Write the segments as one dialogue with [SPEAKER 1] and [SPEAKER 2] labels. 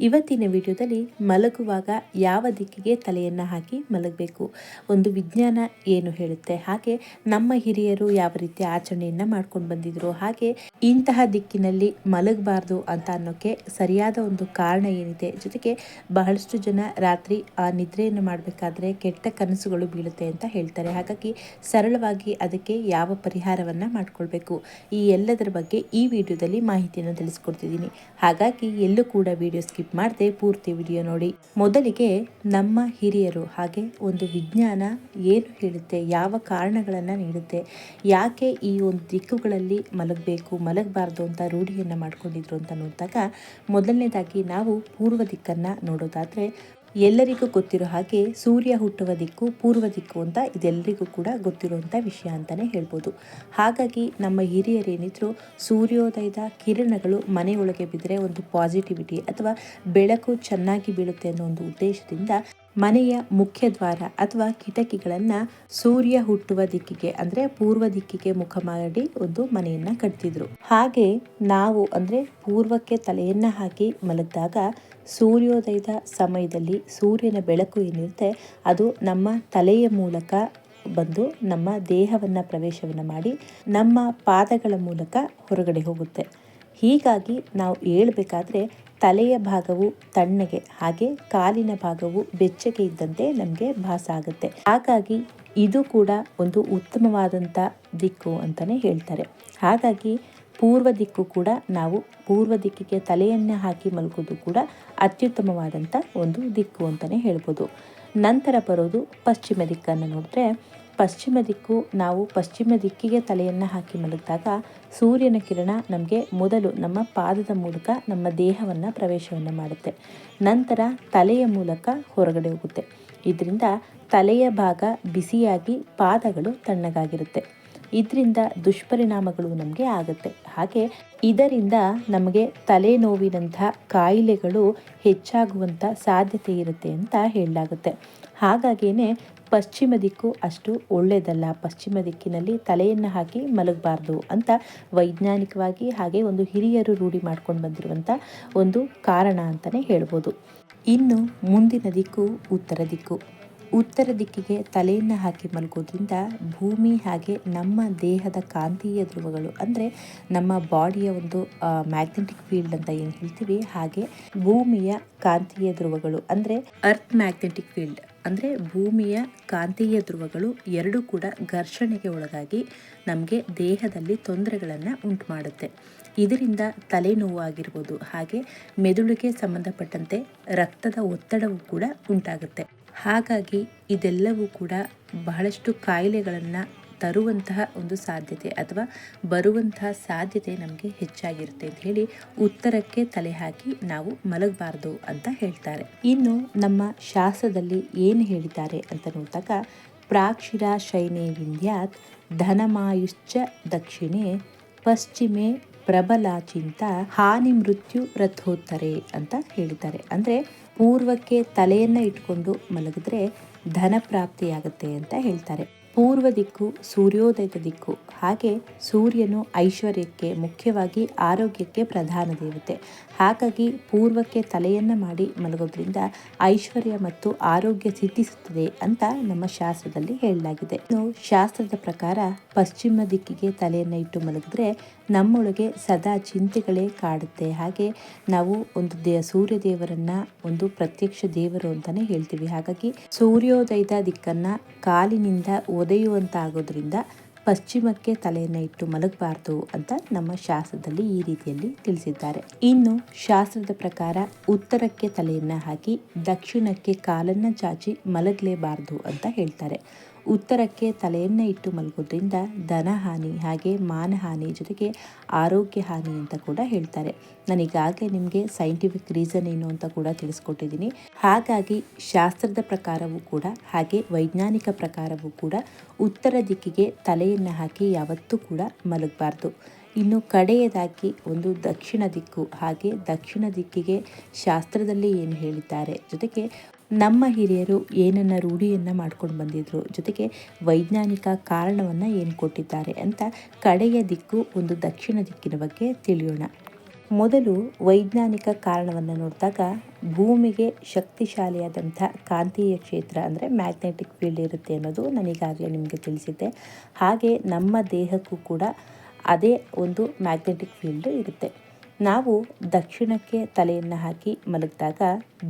[SPEAKER 1] ಇವತ್ತಿನ ವಿಡಿಯೋದಲ್ಲಿ ಮಲಗುವಾಗ ಯಾವ ದಿಕ್ಕಿಗೆ ತಲೆಯನ್ನು ಹಾಕಿ ಮಲಗಬೇಕು? ಒಂದು ವಿಜ್ಞಾನ ಏನು ಹೇಳುತ್ತೆ? ಹಾಗೆ ನಮ್ಮ ಹಿರಿಯರು ಯಾವ ರೀತಿ ಆಚರಣೆಯನ್ನು ಮಾಡ್ಕೊಂಡು ಬಂದಿದ್ರು? ಹಾಗೆ ಇಂತಹ ದಿಕ್ಕಿನಲ್ಲಿ ಮಲಗಬಾರ್ದು ಅಂತ ಅನ್ನೋಕ್ಕೆ ಸರಿಯಾದ ಒಂದು ಕಾರಣ ಏನಿದೆ? ಜೊತೆಗೆ ಬಹಳಷ್ಟು ಜನ ರಾತ್ರಿ ಆ ನಿದ್ರೆಯನ್ನು ಮಾಡಬೇಕಾದ್ರೆ ಕೆಟ್ಟ ಕನಸುಗಳು ಬೀಳುತ್ತೆ ಅಂತ ಹೇಳ್ತಾರೆ. ಹಾಗಾಗಿ ಸರಳವಾಗಿ ಅದಕ್ಕೆ ಯಾವ ಪರಿಹಾರವನ್ನು ಮಾಡಿಕೊಳ್ಬೇಕು? ಈ ಎಲ್ಲದರ ಬಗ್ಗೆ ಈ ವಿಡಿಯೋದಲ್ಲಿ ಮಾಹಿತಿಯನ್ನು ತಿಳಿಸ್ಕೊಡ್ತಿದ್ದೀನಿ. ಹಾಗಾಗಿ ಎಲ್ಲೂ ಕೂಡ ವಿಡಿಯೋ ಸ್ಕಿಪ್ ಸ್ಕಿಪ್ ಮಾಡದೆ ಪೂರ್ತಿ ವಿಡಿಯೋ ನೋಡಿ. ಮೊದಲಿಗೆ ನಮ್ಮ ಹಿರಿಯರು ಹಾಗೆ ಒಂದು ವಿಜ್ಞಾನ ಏನು ಹೇಳುತ್ತೆ, ಯಾವ ಕಾರಣಗಳನ್ನು ನೀಡುತ್ತೆ, ಯಾಕೆ ಈ ಒಂದು ದಿಕ್ಕುಗಳಲ್ಲಿ ಮಲಗಬೇಕು, ಮಲಗಬಾರ್ದು ಅಂತ ರೂಢಿಯನ್ನು ಮಾಡ್ಕೊಂಡಿದ್ರು ಅಂತ ನೋಡಿದಾಗ ಮೊದಲನೇದಾಗಿ ನಾವು ಪೂರ್ವ ದಿಕ್ಕನ್ನು ನೋಡೋದಾದರೆ ಎಲ್ಲರಿಗೂ ಗೊತ್ತಿರೋ ಹಾಗೆ ಸೂರ್ಯ ಹುಟ್ಟುವ ದಿಕ್ಕು, ಪೂರ್ವ ದಿಕ್ಕು ಅಂತ ಇದೆಲ್ಲರಿಗೂ ಕೂಡ ಗೊತ್ತಿರುವಂಥ ವಿಷಯ ಅಂತಲೇ ಹೇಳ್ಬೋದು. ಹಾಗಾಗಿ ನಮ್ಮ ಹಿರಿಯರೇನಿದ್ರು ಸೂರ್ಯೋದಯದ ಕಿರಣಗಳು ಮನೆಯೊಳಗೆ ಬಿದ್ದರೆ ಒಂದು ಪಾಸಿಟಿವಿಟಿ ಅಥವಾ ಬೆಳಕು ಚೆನ್ನಾಗಿ ಬೀಳುತ್ತೆ ಅನ್ನೋ ಒಂದು ಉದ್ದೇಶದಿಂದ ಮನೆಯ ಮುಖ್ಯ ದ್ವಾರ ಅಥವಾ ಕಿಟಕಿಗಳನ್ನು ಸೂರ್ಯ ಹುಟ್ಟುವ ದಿಕ್ಕಿಗೆ ಅಂದರೆ ಪೂರ್ವ ದಿಕ್ಕಿಗೆ ಮುಖ ಮಾಡಿ ಒಂದು ಮನೆಯನ್ನು ಕಟ್ತಿದ್ರು. ಹಾಗೆ ನಾವು ಅಂದರೆ ಪೂರ್ವಕ್ಕೆ ತಲೆಯನ್ನು ಹಾಕಿ ಮಲಗಿದಾಗ ಸೂರ್ಯೋದಯದ ಸಮಯದಲ್ಲಿ ಸೂರ್ಯನ ಬೆಳಕು ಏನಿರುತ್ತೆ, ಅದು ನಮ್ಮ ತಲೆಯ ಮೂಲಕ ಬಂದು ನಮ್ಮ ದೇಹವನ್ನು ಪ್ರವೇಶವನ್ನು ಮಾಡಿ ನಮ್ಮ ಪಾದಗಳ ಮೂಲಕ ಹೊರಗಡೆ ಹೋಗುತ್ತೆ. ಹೀಗಾಗಿ ನಾವು ಹೇಳ್ಬೇಕಾದ್ರೆ ತಲೆಯ ಭಾಗವು ತಣ್ಣಗೆ, ಹಾಗೆ ಕಾಲಿನ ಭಾಗವು ಬೆಚ್ಚಗೆ ಇದ್ದಂತೆ ನಮಗೆ ಭಾಸ ಆಗುತ್ತೆ. ಹಾಗಾಗಿ ಇದು ಕೂಡ ಒಂದು ಉತ್ತಮವಾದಂಥ ದಿಕ್ಕು ಅಂತಲೇ ಹೇಳ್ತಾರೆ. ಹಾಗಾಗಿ ಪೂರ್ವ ದಿಕ್ಕು ಕೂಡ ನಾವು ಪೂರ್ವ ದಿಕ್ಕಿಗೆ ತಲೆಯನ್ನು ಹಾಕಿ ಮಲಗೋದು ಕೂಡ ಅತ್ಯುತ್ತಮವಾದಂಥ ಒಂದು ದಿಕ್ಕು ಅಂತಲೇ ಹೇಳ್ಬೋದು. ನಂತರ ಬರೋದು ಪಶ್ಚಿಮ ದಿಕ್ಕನ್ನು ನೋಡಿದ್ರೆ, ಪಶ್ಚಿಮ ದಿಕ್ಕು ನಾವು ಪಶ್ಚಿಮ ದಿಕ್ಕಿಗೆ ತಲೆಯನ್ನು ಹಾಕಿ ಮಲಗಿದಾಗ ಸೂರ್ಯನ ಕಿರಣ ನಮಗೆ ಮೊದಲು ನಮ್ಮ ಪಾದದ ಮೂಲಕ ನಮ್ಮ ದೇಹವನ್ನು ಪ್ರವೇಶವನ್ನು ಮಾಡುತ್ತೆ. ನಂತರ ತಲೆಯ ಮೂಲಕ ಹೊರಗಡೆ ಹೋಗುತ್ತೆ. ಇದರಿಂದ ತಲೆಯ ಭಾಗ ಬಿಸಿಯಾಗಿ ಪಾದಗಳು ತಣ್ಣಗಾಗಿರುತ್ತೆ. ಇದರಿಂದ ದುಷ್ಪರಿಣಾಮಗಳು ನಮಗೆ ಆಗುತ್ತೆ. ಹಾಗೆ ಇದರಿಂದ ನಮಗೆ ತಲೆನೋವಿನಂಥ ಕಾಯಿಲೆಗಳು ಹೆಚ್ಚಾಗುವಂಥ ಸಾಧ್ಯತೆ ಇರುತ್ತೆ ಅಂತ ಹೇಳಲಾಗುತ್ತೆ. ಹಾಗಾಗಿಯೇ ಪಶ್ಚಿಮ ದಿಕ್ಕು ಅಷ್ಟು ಒಳ್ಳೆಯದಲ್ಲ ಪಶ್ಚಿಮ ದಿಕ್ಕಿನಲ್ಲಿ ತಲೆಯನ್ನು ಹಾಕಿ ಮಲಗಬಾರ್ದು ಅಂತ ವೈಜ್ಞಾನಿಕವಾಗಿ ಹಾಗೆ ಒಂದು ಹಿರಿಯರು ರೂಢಿ ಮಾಡ್ಕೊಂಡು ಬಂದಿರುವಂಥ ಒಂದು ಕಾರಣ ಅಂತಲೇ ಹೇಳ್ಬೋದು. ಇನ್ನು ಮುಂದಿನ ದಿಕ್ಕು ಉತ್ತರ ದಿಕ್ಕು. ಉತ್ತರ ದಿಕ್ಕಿಗೆ ತಲೆಯನ್ನು ಹಾಕಿ ಮಲಗೋದ್ರಿಂದ ಭೂಮಿ ಹಾಗೆ ನಮ್ಮ ದೇಹದ ಕಾಂತೀಯ ಧ್ರುವಗಳು, ಅಂದರೆ ನಮ್ಮ ಬಾಡಿಯ ಒಂದು ಮ್ಯಾಗ್ನೆಟಿಕ್ ಫೀಲ್ಡ್ ಅಂತ ಏನು ಹೇಳ್ತೀವಿ, ಹಾಗೆ ಭೂಮಿಯ ಕಾಂತೀಯ ಧ್ರುವಗಳು, ಅಂದರೆ ಅರ್ತ್ ಮ್ಯಾಗ್ನೆಟಿಕ್ ಫೀಲ್ಡ್ ಅಂದರೆ ಭೂಮಿಯ ಕಾಂತೀಯ ಧ್ರುವಗಳು ಎರಡೂ ಕೂಡ ಘರ್ಷಣೆಗೆ ಒಳಗಾಗಿ ನಮಗೆ ದೇಹದಲ್ಲಿ ತೊಂದರೆಗಳನ್ನು ಉಂಟು ಮಾಡುತ್ತೆ ಇದರಿಂದ ತಲೆನೋವು ಆಗಿರ್ಬೋದು ಹಾಗೆ ಮೆದುಳಿಗೆ ಸಂಬಂಧಪಟ್ಟಂತೆ ರಕ್ತದ ಒತ್ತಡವು ಕೂಡ ಉಂಟಾಗುತ್ತೆ. ಹಾಗಾಗಿ ಇದೆಲ್ಲವೂ ಕೂಡ ಬಹಳಷ್ಟು ಕಾಯಿಲೆಗಳನ್ನು ತರುವಂತಹ ಒಂದು ಸಾಧ್ಯತೆ ಅಥವಾ ಬರುವಂತಹ ಸಾಧ್ಯತೆ ನಮಗೆ ಹೆಚ್ಚಾಗಿರುತ್ತೆ ಅಂತ ಹೇಳಿ ಉತ್ತರಕ್ಕೆ ತಲೆ ಹಾಕಿ ನಾವು ಮಲಗಬಾರ್ದು ಅಂತ ಹೇಳ್ತಾರೆ. ಇನ್ನು ನಮ್ಮ ಶಾಸ್ತ್ರದಲ್ಲಿ ಏನು ಹೇಳಿದ್ದಾರೆ ಅಂತ ನೋಡಿದಾಗ, ಪ್ರಾಕ್ಷಿರ ಶೈನೇ ವಿಂಧ್ಯಾತ್, ಧನಮಾಯುಶ್ಚ ದಕ್ಷಿಣೆ, ಪಶ್ಚಿಮೆ ಪ್ರಬಲಾಚಿಂತ, ಹಾನಿ ಮೃತ್ಯು ರಥೋತ್ತರೆ ಅಂತ ಹೇಳಿದ್ದಾರೆ. ಅಂದರೆ ಪೂರ್ವಕ್ಕೆ ತಲೆಯನ್ನು ಇಟ್ಕೊಂಡು ಮಲಗಿದ್ರೆ ಧನ ಪ್ರಾಪ್ತಿಯಾಗುತ್ತೆ ಅಂತ ಹೇಳ್ತಾರೆ. ಪೂರ್ವ ದಿಕ್ಕು, ಸೂರ್ಯೋದಯದ ದಿಕ್ಕು. ಹಾಗೆ ಸೂರ್ಯನು ಐಶ್ವರ್ಯಕ್ಕೆ, ಮುಖ್ಯವಾಗಿ ಆರೋಗ್ಯಕ್ಕೆ ಪ್ರಧಾನ ದೇವತೆ. ಹಾಗಾಗಿ ಪೂರ್ವಕ್ಕೆ ತಲೆಯನ್ನು ಮಾಡಿ ಮಲಗೋದ್ರಿಂದ ಐಶ್ವರ್ಯ ಮತ್ತು ಆರೋಗ್ಯ ಸಿದ್ಧಿಸುತ್ತದೆ ಅಂತ ನಮ್ಮ ಶಾಸ್ತ್ರದಲ್ಲಿ ಹೇಳಲಾಗಿದೆ. ಶಾಸ್ತ್ರದ ಪ್ರಕಾರ ಪಶ್ಚಿಮ ದಿಕ್ಕಿಗೆ ತಲೆಯನ್ನು ಇಟ್ಟು ಮಲಗಿದ್ರೆ ನಮ್ಮೊಳಗೆ ಸದಾ ಚಿಂತೆಗಳೇ ಕಾಡುತ್ತೆ. ಹಾಗೆ ನಾವು ಒಂದು ದೇ ಸೂರ್ಯ ದೇವರನ್ನ ಒಂದು ಪ್ರತ್ಯಕ್ಷ ದೇವರು ಅಂತಲೇ ಹೇಳ್ತೀವಿ. ಹಾಗಾಗಿ ಸೂರ್ಯೋದಯದ ದಿಕ್ಕನ್ನ ಕಾಲಿನಿಂದ ಒದೆಯುವಂತಾಗೋದ್ರಿಂದ ಪಶ್ಚಿಮಕ್ಕೆ ತಲೆಯನ್ನು ಇಟ್ಟು ಮಲಗಬಾರ್ದು ಅಂತ ನಮ್ಮ ಶಾಸ್ತ್ರದಲ್ಲಿ ಈ ರೀತಿಯಲ್ಲಿ ತಿಳಿಸಿದ್ದಾರೆ. ಇನ್ನು ಶಾಸ್ತ್ರದ ಪ್ರಕಾರ ಉತ್ತರಕ್ಕೆ ತಲೆಯನ್ನು ಹಾಕಿ ದಕ್ಷಿಣಕ್ಕೆ ಕಾಲನ್ನು ಚಾಚಿ ಮಲಗಲೇಬಾರ್ದು ಅಂತ ಹೇಳ್ತಾರೆ. ಉತ್ತರಕ್ಕೆ ತಲೆಯನ್ನು ಇಟ್ಟು ಮಲಗೋದ್ರಿಂದ ಧನಹಾನಿ ಹಾಗೆ ಮಾನಹಾನಿ ಜೊತೆಗೆ ಆರೋಗ್ಯ ಹಾನಿ ಅಂತ ಕೂಡ ಹೇಳ್ತಾರೆ. ನಾನೀಗಾಗಲೇ ನಿಮಗೆ ಸೈಂಟಿಫಿಕ್ ರೀಸನ್ ಏನು ಅಂತ ಕೂಡ ತಿಳಿಸ್ಕೊಟ್ಟಿದ್ದೀನಿ. ಹಾಗಾಗಿ ಶಾಸ್ತ್ರದ ಪ್ರಕಾರವೂ ಕೂಡ ಹಾಗೆ ವೈಜ್ಞಾನಿಕ ಪ್ರಕಾರವೂ ಕೂಡ ಉತ್ತರ ದಿಕ್ಕಿಗೆ ತಲೆಯನ್ನು ಹಾಕಿ ಯಾವತ್ತೂ ಕೂಡ ಮಲಗಬಾರ್ದು. ಇನ್ನು ಕಡೆಯದಾಗಿ ಒಂದು ದಕ್ಷಿಣ ದಿಕ್ಕು ಹಾಗೆ ದಕ್ಷಿಣ ದಿಕ್ಕಿಗೆ ಶಾಸ್ತ್ರದಲ್ಲಿ ಏನು ಹೇಳಿದ್ದಾರೆ? ಜೊತೆಗೆ ನಮ್ಮ ಹಿರಿಯರು ಏನನ್ನ ರೂಢಿಯನ್ನು ಮಾಡ್ಕೊಂಡು ಬಂದಿದ್ರು, ಜೊತೆಗೆ ವೈಜ್ಞಾನಿಕ ಕಾರಣವನ್ನು ಏನು ಕೊಟ್ಟಿದ್ದಾರೆ ಅಂತ ಕಡೆಯ ದಿಕ್ಕು ಒಂದು ದಕ್ಷಿಣ ದಿಕ್ಕಿನ ಬಗ್ಗೆ ತಿಳಿಯೋಣ. ಮೊದಲು ವೈಜ್ಞಾನಿಕ ಕಾರಣವನ್ನು ನೋಡಿದಾಗ ಭೂಮಿಗೆ ಶಕ್ತಿಶಾಲಿಯಾದಂಥ ಕಾಂತೀಯ ಕ್ಷೇತ್ರ ಅಂದರೆ ಮ್ಯಾಗ್ನೆಟಿಕ್ ಫೀಲ್ಡ್ ಇರುತ್ತೆ ಅನ್ನೋದು ನನಗಾಗಲೇ ನಿಮಗೆ ತಿಳಿಸಿದ್ದೆ. ಹಾಗೆ ನಮ್ಮ ದೇಹಕ್ಕೂ ಕೂಡ ಅದೇ ಒಂದು ಮ್ಯಾಗ್ನೆಟಿಕ್ ಫೀಲ್ಡ್ ಇರುತ್ತೆ. ನಾವು ದಕ್ಷಿಣಕ್ಕೆ ತಲೆಯನ್ನು ಹಾಕಿ ಮಲಗಿದಾಗ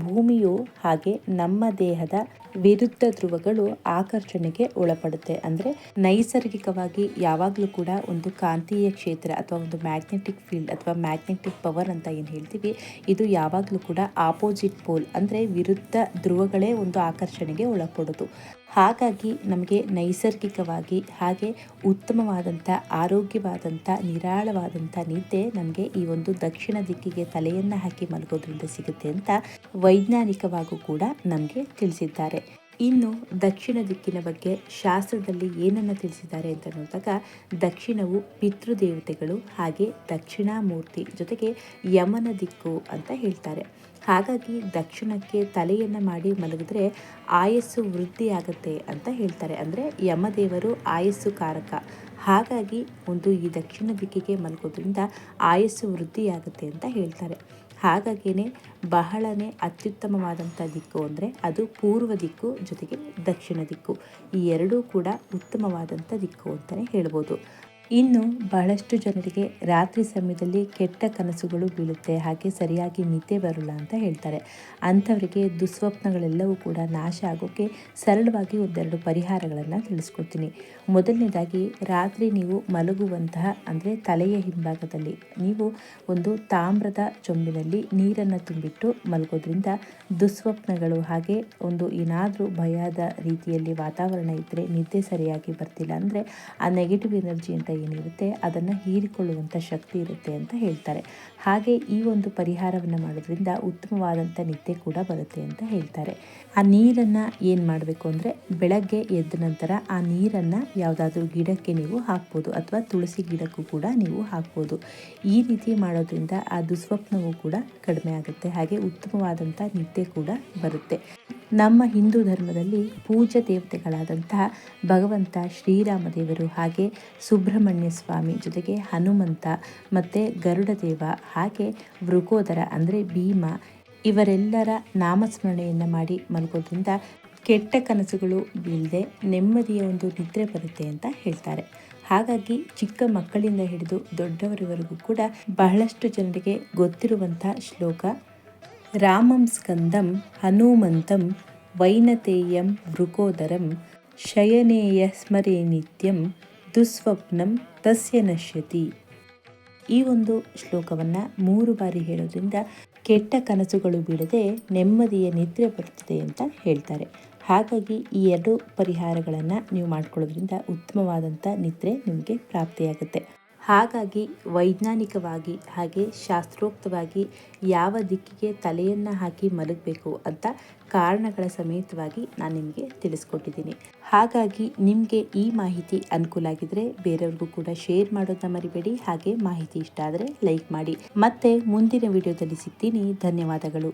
[SPEAKER 1] ಭೂಮಿಯು ಹಾಗೆ ನಮ್ಮ ದೇಹದ ವಿರುದ್ಧ ಧ್ರುವಗಳು ಆಕರ್ಷಣೆಗೆ ಒಳಪಡುತ್ತೆ. ಅಂದರೆ ನೈಸರ್ಗಿಕವಾಗಿ ಯಾವಾಗಲೂ ಕೂಡ ಒಂದು ಕಾಂತೀಯ ಕ್ಷೇತ್ರ ಅಥವಾ ಒಂದು ಮ್ಯಾಗ್ನೆಟಿಕ್ ಫೀಲ್ಡ್ ಅಥವಾ ಮ್ಯಾಗ್ನೆಟಿಕ್ ಪವರ್ ಅಂತ ಏನು ಹೇಳ್ತೀವಿ, ಇದು ಯಾವಾಗಲೂ ಕೂಡ ಆಪೋಸಿಟ್ ಪೋಲ್ ಅಂದರೆ ವಿರುದ್ಧ ಧ್ರುವಗಳೇ ಒಂದು ಆಕರ್ಷಣೆಗೆ ಒಳಪಡೋದು. ಹಾಗಾಗಿ ನಮಗೆ ನೈಸರ್ಗಿಕವಾಗಿ ಹಾಗೆ ಉತ್ತಮವಾದಂಥ, ಆರೋಗ್ಯವಾದಂಥ, ನಿರಾಳವಾದಂಥ ನಿದ್ದೆ ನಮಗೆ ಈ ಒಂದು ದಕ್ಷಿಣ ದಿಕ್ಕಿಗೆ ತಲೆಯನ್ನು ಹಾಕಿ ಮಲಗೋದ್ರಿಂದ ಸಿಗುತ್ತೆ ಅಂತ ವೈಜ್ಞಾನಿಕವಾಗೂ ಕೂಡ ನಮಗೆ ತಿಳಿಸಿದ್ದಾರೆ. ಇನ್ನು ದಕ್ಷಿಣ ದಿಕ್ಕಿನ ಬಗ್ಗೆ ಶಾಸ್ತ್ರದಲ್ಲಿ ಏನನ್ನು ತಿಳಿಸಿದ್ದಾರೆ ಅಂತ ನೋಡಿದಾಗ ದಕ್ಷಿಣವು ಪಿತೃದೇವತೆಗಳು ಹಾಗೆ ದಕ್ಷಿಣಾಮೂರ್ತಿ ಜೊತೆಗೆ ಯಮನ ದಿಕ್ಕು ಅಂತ ಹೇಳ್ತಾರೆ. ಹಾಗಾಗಿ ದಕ್ಷಿಣಕ್ಕೆ ತಲೆಯನ್ನು ಮಾಡಿ ಮಲಗಿದ್ರೆ ಆಯಸ್ಸು ವೃದ್ಧಿ ಆಗುತ್ತೆ ಅಂತ ಹೇಳ್ತಾರೆ. ಅಂದರೆ ಯಮದೇವರು ಆಯಸ್ಸು ಕಾರಕ. ಹಾಗಾಗಿ ಒಂದು ಈ ದಕ್ಷಿಣ ದಿಕ್ಕಿಗೆ ಮಲಗೋದ್ರಿಂದ ಆಯಸ್ಸು ವೃದ್ಧಿಯಾಗುತ್ತೆ ಅಂತ ಹೇಳ್ತಾರೆ. ಹಾಗಾಗಿಯೇ ಬಹಳನೇ ಅತ್ಯುತ್ತಮವಾದಂಥ ದಿಕ್ಕು ಅಂದರೆ ಅದು ಪೂರ್ವ ದಿಕ್ಕು ಜೊತೆಗೆ ದಕ್ಷಿಣ ದಿಕ್ಕು. ಈ ಎರಡೂ ಕೂಡ ಉತ್ತಮವಾದಂಥ ದಿಕ್ಕು ಅಂತಲೇ ಹೇಳ್ಬೋದು. ಇನ್ನು ಬಹಳಷ್ಟು ಜನರಿಗೆ ರಾತ್ರಿ ಸಮಯದಲ್ಲಿ ಕೆಟ್ಟ ಕನಸುಗಳು ಬೀಳುತ್ತೆ. ಹಾಗೆ ಸರಿಯಾಗಿ ನಿದ್ದೆ ಬರಲ್ಲ ಅಂತ ಹೇಳ್ತಾರೆ. ಅಂಥವರಿಗೆ ದುಸ್ವಪ್ನಗಳೆಲ್ಲವೂ ಕೂಡ ನಾಶ ಆಗೋಕ್ಕೆ ಸರಳವಾಗಿ ಒಂದೆರಡು ಪರಿಹಾರಗಳನ್ನು ತಿಳಿಸ್ಕೊಡ್ತೀನಿ. ಮೊದಲನೇದಾಗಿ, ರಾತ್ರಿ ನೀವು ಮಲಗುವಂತಹ, ಅಂದರೆ ತಲೆಯ ಹಿಂಭಾಗದಲ್ಲಿ ನೀವು ಒಂದು ತಾಮ್ರದ ಚೊಂಬಿನಲ್ಲಿ ನೀರನ್ನು ತುಂಬಿಟ್ಟು ಮಲಗೋದ್ರಿಂದ ದುಸ್ವಪ್ನಗಳು ಹಾಗೆ ಒಂದು ಏನಾದರೂ ಭಯದ ರೀತಿಯಲ್ಲಿ ವಾತಾವರಣ ಇದ್ದರೆ ನಿದ್ದೆ ಸರಿಯಾಗಿ ಬರ್ತಿಲ್ಲ ಅಂದರೆ ಆ ನೆಗೆಟಿವ್ ಎನರ್ಜಿ ಅಂತ ಏನಿರುತ್ತೆ, ಅದನ್ನು ಹೀರಿಕೊಳ್ಳುವಂಥ ಶಕ್ತಿ ಇರುತ್ತೆ ಅಂತ ಹೇಳ್ತಾರೆ. ಹಾಗೆ ಈ ಒಂದು ಪರಿಹಾರವನ್ನು ಮಾಡೋದ್ರಿಂದ ಉತ್ತಮವಾದಂಥ ನಿದ್ದೆ ಕೂಡ ಬರುತ್ತೆ ಅಂತ ಹೇಳ್ತಾರೆ. ಆ ನೀರನ್ನು ಏನು ಮಾಡಬೇಕು ಅಂದರೆ, ಬೆಳಗ್ಗೆ ಎದ್ದ ನಂತರ ಆ ನೀರನ್ನು ಯಾವುದಾದ್ರೂ ಗಿಡಕ್ಕೆ ನೀವು ಹಾಕ್ಬೋದು, ಅಥವಾ ತುಳಸಿ ಗಿಡಕ್ಕೂ ಕೂಡ ನೀವು ಹಾಕ್ಬೋದು. ಈ ರೀತಿ ಮಾಡೋದ್ರಿಂದ ಆ ದುಸ್ವಪ್ನವೂ ಕೂಡ ಕಡಿಮೆ ಆಗುತ್ತೆ, ಹಾಗೆ ಉತ್ತಮವಾದಂಥ ನಿದ್ದೆ ಕೂಡ ಬರುತ್ತೆ. ನಮ್ಮ ಹಿಂದೂ ಧರ್ಮದಲ್ಲಿ ಪೂಜ್ಯ ದೇವತೆಗಳಾದಂತಹ ಭಗವಂತ ಶ್ರೀರಾಮ ದೇವರು ಹಾಗೆ ಸುಬ್ರಹ್ಮಣ್ಯ ಸ್ವಾಮಿ ಜೊತೆಗೆ ಹನುಮಂತ ಮತ್ತು ಗರುಡ ದೇವ ಹಾಗೆ ವೃಕೋದರ ಅಂದರೆ ಭೀಮ ಇವರೆಲ್ಲರ ನಾಮಸ್ಮರಣೆಯನ್ನು ಮಾಡಿ ಮಲಗೋದ್ರಿಂದ ಕೆಟ್ಟ ಕನಸುಗಳು ಬೀಳದೆ ನೆಮ್ಮದಿಯ ಒಂದು ನಿದ್ರೆ ಬರುತ್ತೆ ಅಂತ ಹೇಳ್ತಾರೆ. ಹಾಗಾಗಿ ಚಿಕ್ಕ ಮಕ್ಕಳಿಂದ ಹಿಡಿದು ದೊಡ್ಡವರವರೆಗೂ ಕೂಡ ಬಹಳಷ್ಟು ಜನರಿಗೆ ಗೊತ್ತಿರುವಂಥ ಶ್ಲೋಕ ರಾಮಂ ಸ್ಕಂದಂ ಹನುಮಂತಂ ವೈನತೇಯಂ ವೃಕೋದರಂ ಶಯನೇಯ ಸ್ಮರೇ ನಿತ್ಯಂ ದುಸ್ವಪ್ನಂ ತಸ್ಯ ನಶ್ಯತಿ. ಈ ಒಂದು ಶ್ಲೋಕವನ್ನು ಮೂರು ಬಾರಿ ಹೇಳೋದ್ರಿಂದ ಕೆಟ್ಟ ಕನಸುಗಳು ಬೀಳದೆ ನೆಮ್ಮದಿಯ ನಿದ್ರೆ ಬರುತ್ತದೆ ಅಂತ ಹೇಳ್ತಾರೆ. ಹಾಗಾಗಿ ಈ ಎರಡು ಪರಿಹಾರಗಳನ್ನು ನೀವು ಮಾಡ್ಕೊಳ್ಳೋದ್ರಿಂದ ಉತ್ತಮವಾದಂಥ ನಿದ್ರೆ ನಿಮಗೆ ಪ್ರಾಪ್ತಿಯಾಗುತ್ತೆ. ಹಾಗಾಗಿ ವೈಜ್ಞಾನಿಕವಾಗಿ ಹಾಗೆ ಶಾಸ್ತ್ರೋಕ್ತವಾಗಿ ಯಾವ ದಿಕ್ಕಿಗೆ ತಲೆಯನ್ನು ಹಾಕಿ ಮಲಗಬೇಕು ಅಂತ ಕಾರಣಗಳ ಸಮೇತವಾಗಿ ನಾನು ನಿಮಗೆ ತಿಳಿಸ್ಕೊಟ್ಟಿದ್ದೀನಿ. ಹಾಗಾಗಿ ನಿಮಗೆ ಈ ಮಾಹಿತಿ ಅನುಕೂಲ ಆಗಿದ್ರೆ ಬೇರೆಯವ್ರಿಗೂ ಕೂಡ ಶೇರ್ ಮಾಡೋದನ್ನ ಮರಿಬೇಡಿ, ಹಾಗೆ ಮಾಹಿತಿ ಇಷ್ಟ ಆದರೆ ಲೈಕ್ ಮಾಡಿ. ಮತ್ತೆ ಮುಂದಿನ ವಿಡಿಯೋದಲ್ಲಿ ಸಿಗ್ತೀನಿ. ಧನ್ಯವಾದಗಳು.